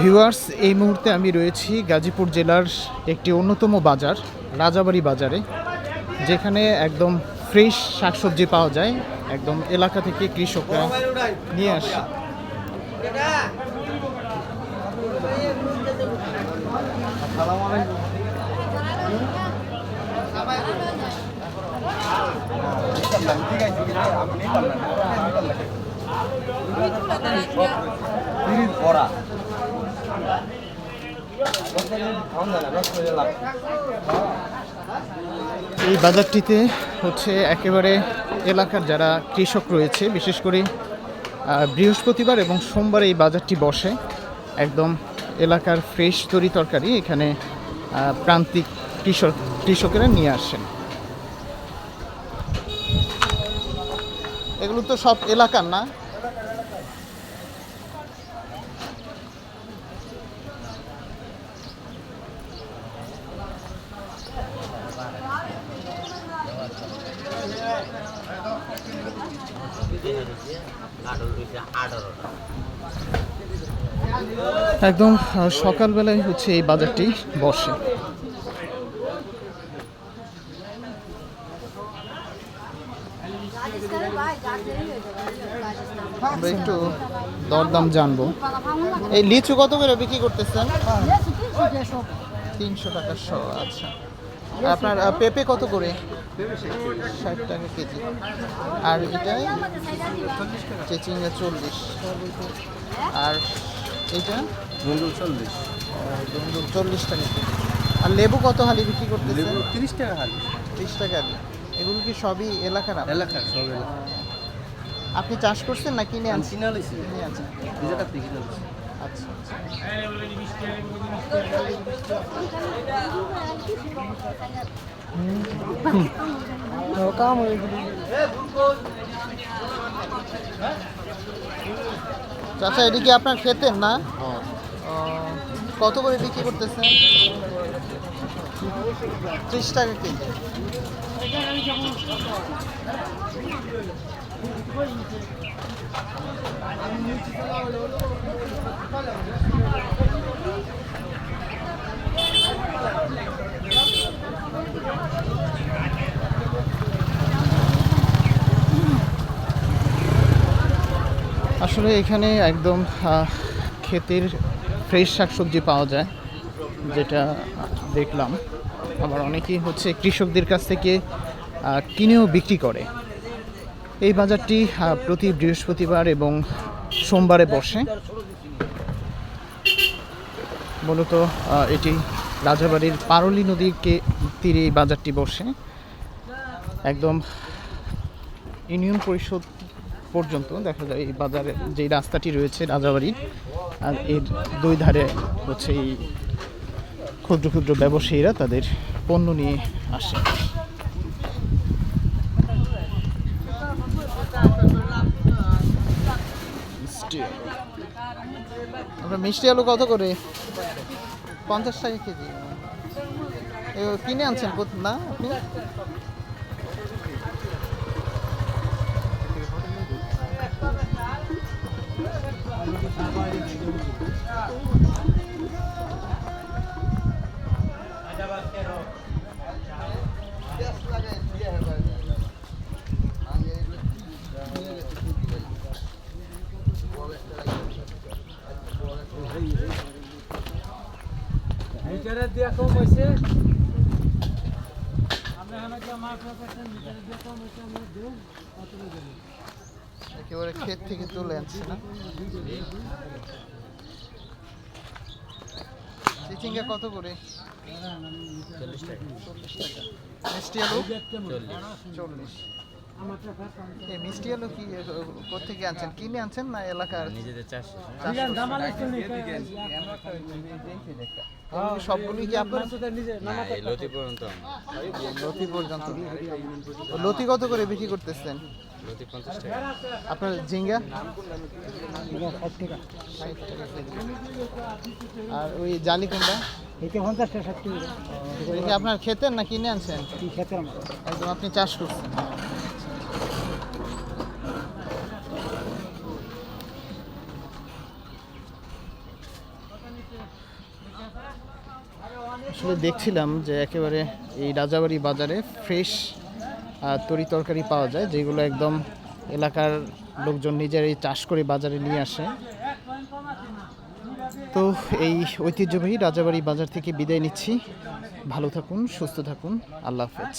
Viewers এই মুহূর্তে আমি রয়েছি গাজীপুর জেলার একটি অন্যতম বাজার, রাজাবাড়ি বাজারে, যেখানে একদম ফ্রেশ শাকসবজি পাওয়া যায়। একদম এলাকা থেকে কৃষকরা নিয়ে আসে। এই বাজারটিতে হচ্ছে একেবারে এলাকার যারা কৃষক রয়েছে, বিশেষ করে বৃহস্পতিবার এবং সোমবার এই বাজারটি বসে। একদম এলাকার ফ্রেশ তরি তরকারি এখানে প্রান্তিক কৃষক, কৃষকেরা নিয়ে আসেন। এগুলো তো সব এলাকার না? একদম সকালবেলায় হচ্ছে এই বাজারটি বসে। আমরা একটু দরদাম জানব। এই লিচু কত করে বিক্রি করতেছেন? তিনশো টাকা শ আচ্ছা। আপনার পেঁপে কত করে? ষাট টাকা কেজি। আর এটা? চেচিংয়ে চল্লিশ। আর এটা? চল্লিশ। চল্লিশ টাকা কেজি। আর লেবু কত হালি বিক্রি করতেছেন? লেবু তিরিশ টাকা হালি। তিরিশ টাকা হালি। এগুলো কি সবই এলাকার এলাকার সব এলাকা আপনি চাষ করছেন না কিনে আনছেন? কিনে আনছেন। আচ্ছা আচ্ছা। চাচা এটি কি আপনার খেতেন না? কত করে বিক্রি করতেছেন ত্রিশ টাকা কেজি। আসলে এখানে একদম ক্ষেতের ফ্রেশ শাকসবজি পাওয়া যায়, যেটা দেখলাম। আবার অনেকেই হচ্ছে কৃষকদের কাছ থেকে কিনেও বিক্রি করে। এই বাজারটি প্রতি বৃহস্পতিবার এবং সোমবারে বসে। মূলত এটি রাজাবাড়ির পারলি নদীকে তীরে এই বাজারটি বসে। একদম ইউনিয়ন পরিষদ পর্যন্ত দেখা যায় এই বাজারে যে রাস্তাটি রয়েছে রাজাবাড়ি আর এর দুই ধারে হচ্ছে এই ক্ষুদ্র ক্ষুদ্র ব্যবসায়ীরা তাদের পণ্য নিয়ে আসে। আপনার মিষ্টি আলু কত করে? পঞ্চাশ টাকা কেজি। কিনে আনছেন না আপনি? ভিতরে দিয়া কম হয়েছে আমরা এখানে মাছ পাচ্ছেন ভিতরে দিয়া কম হয়েছে আমরা দেব দেব। একেবারে ক্ষেত থেকে তুলে আনছে না? চিচিঙ্গা কত করে? চল্লিশ টাকা। মিষ্টি আলু? চল্লিশ। এই মিষ্টি আলু কি কোথেকে আনছেন? কিনে আনছেন না এলাকার? নিজেদের চাষ নেই এগুলি সবগুলোই কি আপনার? লতি পর্যন্ত লতি পর্যন্ত। লতি কত করে বিক্রি করতেছেন? লতি আপনার ঝিঙ্গা? আর ওই জালি কুমড়া? এটা পঞ্চাশ টাকা ষাট টাকা কি আপনার খেতেন না কিনে আনছেন? কি একদম আপনি চাষ করছেন। আসলে দেখছিলাম যে একেবারে এই রাজাবাড়ি বাজারে ফ্রেশ তরি তরকারি পাওয়া যায়, যেগুলো একদম এলাকার লোকজন নিজেরাই চাষ করে বাজারে নিয়ে আসে। তো এই ঐতিহ্যবাহী রাজাবাড়ি বাজার থেকে বিদায় নিচ্ছি। ভালো থাকুন, সুস্থ থাকুন, আল্লাহ হাফেজ।